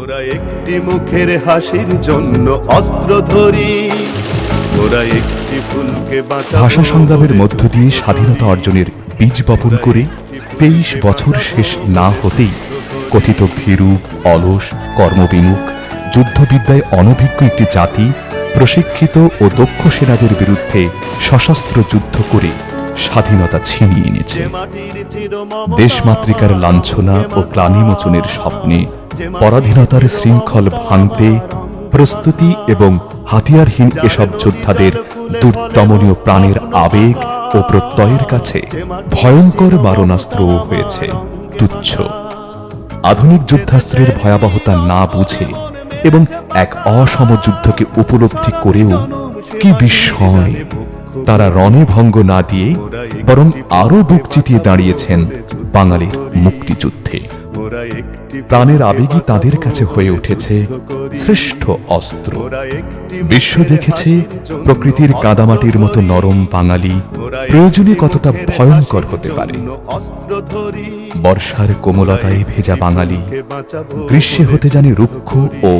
ওরা একটি মুখের হাসির জন্য অস্ত্র ধরি। ওরা একটি ফুলকে বাঁচা ভাষা সংগ্রামের মধ্য দিয়ে স্বাধীনতা অর্জনের বীজ বপন করে তেইশ বছর শেষ না হতেই কথিত ভীরু অলস কর্মবিমুখ যুদ্ধবিদ্যায় অনভিজ্ঞ একটি জাতি প্রশিক্ষিত ও দক্ষ সেনাদের বিরুদ্ধে সশস্ত্র যুদ্ধ করে স্বাধীনতা ছিনিয়ে এনেছে। দেশমাতৃকার লাঞ্ছনা ও গ্লানিমোচনের স্বপ্নে পরাধীনতার শৃঙ্খল ভাঙতে প্রস্তুতি এবং হাতিয়ারহীন এসব যোদ্ধাদের দুর্দমনীয় প্রাণের আবেগ ও প্রত্যয়ের কাছে ভয়ঙ্কর মারণাস্ত্র হয়েছে, তুচ্ছ। আধুনিক যুদ্ধাস্ত্রের ভয়াবহতা না বুঝে এবং এক অসম যুদ্ধকে উপলব্ধি করেও কি বিস্ময় তারা রণে ভঙ্গ না দিয়ে বরং আরও বুক চিতিয়ে দাঁড়িয়েছেন বাঙালির মুক্তিযুদ্ধে। প্রাণের আবেগই তাদের কাছে হয়ে উঠেছে শ্রেষ্ঠ অস্ত্র। বিশ্ব দেখেছে প্রকৃতির কাদামাটির মতো নরম বাঙালি প্রয়োজনে কতটা ভয়ঙ্কর হতে পারে। বর্ষার কোমলতায় ভেজা বাঙালি গ্রীষ্মে হতে জানে রুক্ষ ও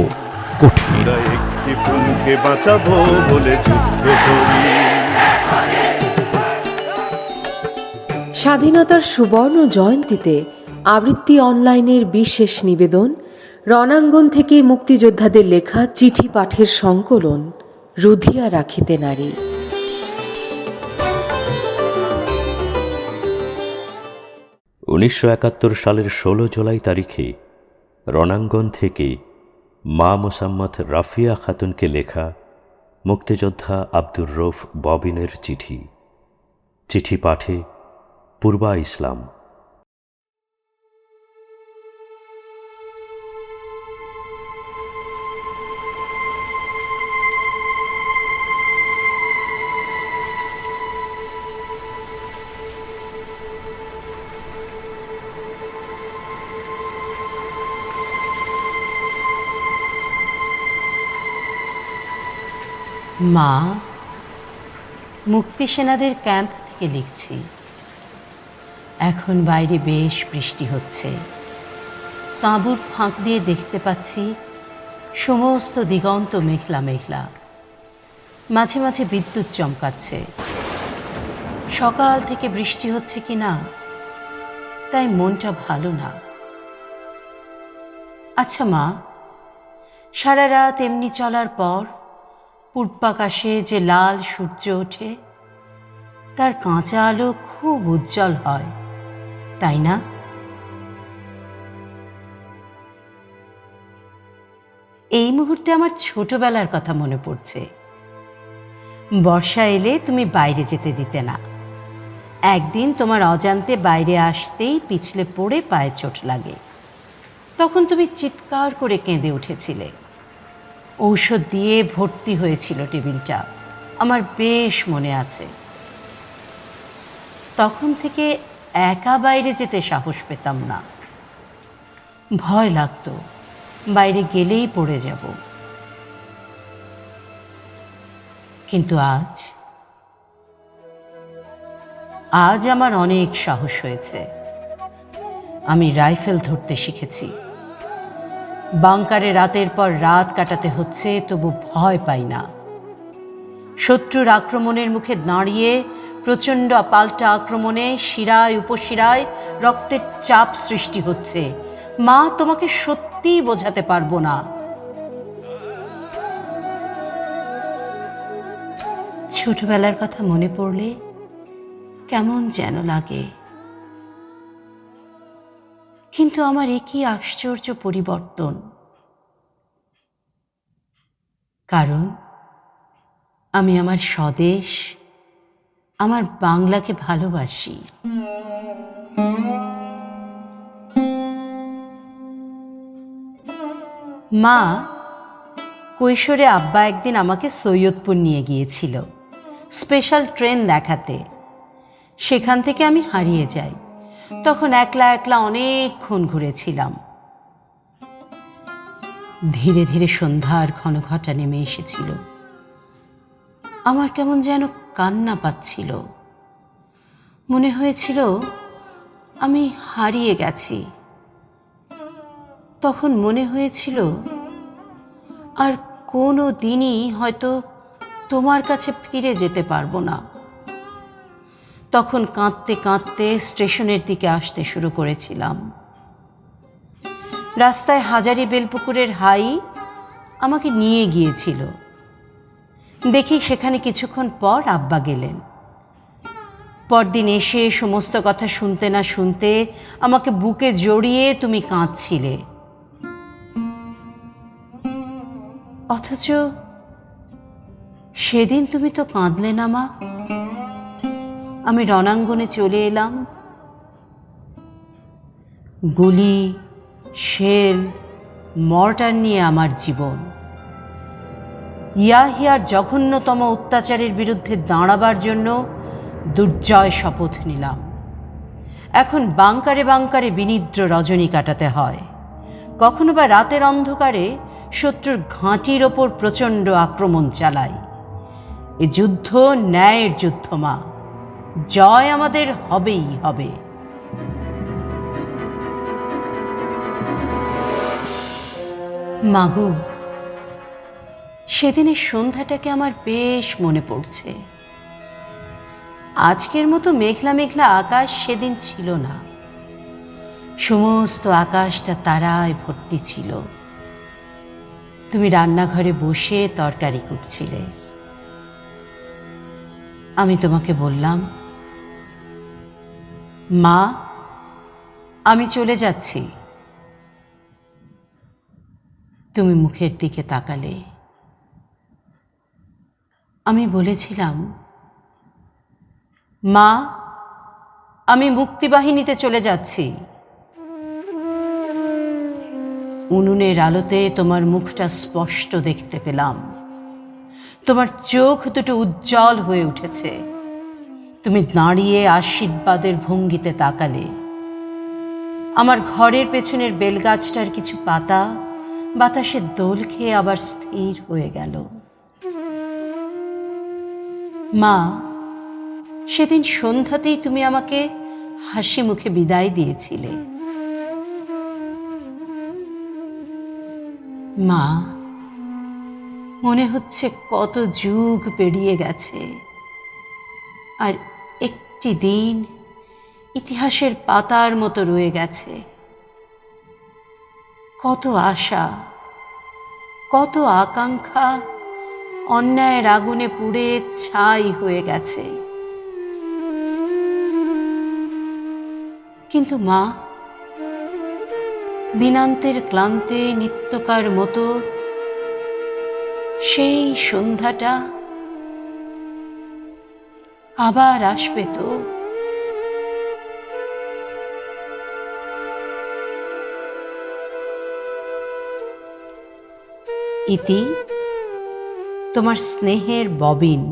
কঠিন। বাঁচাবো বলে যুদ্ধ করি। স্বাধীনতার সুবর্ণ জয়ন্তীতে আবৃত্তি অনলাইনের বিশেষ নিবেদন, রণাঙ্গন থেকে মুক্তিযোদ্ধাদের লেখা চিঠি পাঠের সংকলন রুধিয়া রাখিতে নারী। উনিশশো একাত্তর সালের ষোলো জুলাই তারিখে রণাঙ্গন থেকে মা মোসাম্মদ রাফিয়া খাতুনকে লেখা মুক্তিযোদ্ধা আব্দুর রৌফ ববিনের চিঠি। চিঠি পাঠে পূর্বা ইসলাম। মা মুক্তি সেনাদের ক্যাম্প থেকে লিখছি। এখন বাইরে বেশ বৃষ্টি হচ্ছে। তাঁবুর ফাঁক দিয়ে দেখতে পাচ্ছি সমস্ত দিগন্ত মেঘলা মেঘলা। মাঝে মাঝে বিদ্যুৎ চমকাচ্ছে। সকাল থেকে বৃষ্টি হচ্ছে কি না তাই মনটা ভালো না। আচ্ছা মা, সারা রাত এমনি চলার পর পূর্বাকাশে যে লাল সূর্য ওঠে, তার কাঁচা আলো খুব উজ্জ্বল হয়। তাই না? এই মুহূর্তে আমার ছোটবেলার কথা মনে পড়ছে। বর্ষা এলে তুমি বাইরে যেতে দিতে না। একদিন তোমার অজান্তে বাইরে আসতেই পিছলে পড়ে পায়ে চোট লাগে। তখন তুমি চিৎকার করে কেঁদে উঠেছিলে। ঔষধ দিয়ে ভর্তি হয়েছিল টেবিলটা। আমার বেশ মনে আছে। তখন থেকে একা বাইরে যেতে সাহস পেতাম না। ভয় লাগতো, বাইরে গেলেই পড়ে যাব। কিন্তু আজ আজ আমার অনেক সাহস হয়েছে। আমি রাইফেল ধরতে শিখেছি। বাংকারে রাতের পর রাত কাটাতে হচ্ছে, তবু ভয় পাই না। শত্রুর আক্রমণের মুখে দাঁড়িয়ে প্রচণ্ড পাল্টা আক্রমণে শিরায় উপশিরায় রক্তের চাপ সৃষ্টি হচ্ছে। মা, তোমাকে সত্যিই বোঝাতে পারব না। ছোটবেলার কথা মনে পড়লে কেমন যেন লাগে। কিন্তু আমার একই আশ্চর্য পরিবর্তন। কারণ আমি আমার স্বদেশ আমার বাংলাকে ভালোবাসি। মা, কৈশোরে আব্বা একদিন আমাকে সৈয়দপুর নিয়ে গিয়েছিল স্পেশাল ট্রেন দেখাতে। সেখান থেকে আমি হারিয়ে যাই। তখন একলা একলা অনেকক্ষণ ঘুরেছিলাম। ধীরে ধীরে সন্ধ্যার ঘন ঘটা নেমে এসেছিল। আমার কেমন যেন কান্না পাচ্ছিল। মনে হয়েছিল, আমি হারিয়ে গেছি। তখন মনে হয়েছিল, আর কোনো দিনই হয়তো তোমার কাছে ফিরে যেতে পারব না। তখন কাঁদতে কাঁদতে স্টেশনের দিকে আসতে শুরু করেছিলাম। রাস্তায় হাজারি বেলপুকুরের হাই আমাকে নিয়ে গিয়েছিল। দেখি সেখানে কিছুক্ষণ পর আব্বা গেলেন। পরদিন এসে সমস্ত কথা শুনতে না শুনতে আমাকে বুকে জড়িয়ে তুমি কাঁদছিলে। অথচ সেদিন তুমি তো কাঁদলে না মা। আমি রণাঙ্গনে চলে এলাম। গুলি শেল মর্টার নিয়ে আমার জীবন। ইয়াহিয়ার জঘন্যতম অত্যাচারের বিরুদ্ধে দাঁড়াবার জন্য দুর্জয় শপথ নিলাম। এখন বাংকারে বাংকারে বিনিদ্র রজনী কাটাতে হয়। কখনো বা রাতের অন্ধকারে শত্রুর ঘাঁটির ওপর প্রচণ্ড আক্রমণ চালাই। এ যুদ্ধ ন্যায়ের যুদ্ধ, মা। জয় আমাদের হবেই হবে। মাগু সেদিনের সন্ধ্যাটাকে আমার বেশ মনে পড়ছে। আজকের মতো মেঘলা মেঘলা আকাশ সেদিন ছিল না। সমস্ত আকাশটা তারায় ভর্তি ছিল। তুমি রান্নাঘরে বসে তরকারি কুটছিলে আমি তোমাকে বললাম, মা, আমি চলে যাচ্ছি। তুমি মুখের দিকে তাকালে। আমি বলেছিলাম, মা, আমি মুক্তিবাহিনীতে চলে যাচ্ছি। উনুনের আলোতে তোমার মুখটা স্পষ্ট দেখতে পেলাম। তোমার চোখ দুটো উজ্জ্বল হয়ে উঠেছে। তুমি দাঁড়িয়ে আশীর্বাদের ভঙ্গিতে তাকালে। আমার ঘরের পেছনের বেলগাছটার কিছু পাতা বাতাসে দোল খেয়ে আবার স্থির হয়ে গেল। মা, সেদিন সন্ধ্যাতেই তুমি আমাকে হাসি মুখে বিদায় দিয়েছিলে। মা, মনে হচ্ছে কত যুগ পেরিয়ে গেছে। আর একটি দিন ইতিহাসের পাতার মতো রয়ে গেছে। কত আশা, কত আকাঙ্ক্ষা অন্যায়ের আগুনে পুড়ে ছাই হয়ে গেছে। কিন্তু মা, দিনান্তের ক্লান্তে নিত্যকার মতো সেই সন্ধ্যাটা আবার আসবে তো। ইতি তোমার স্নেহের ববিন।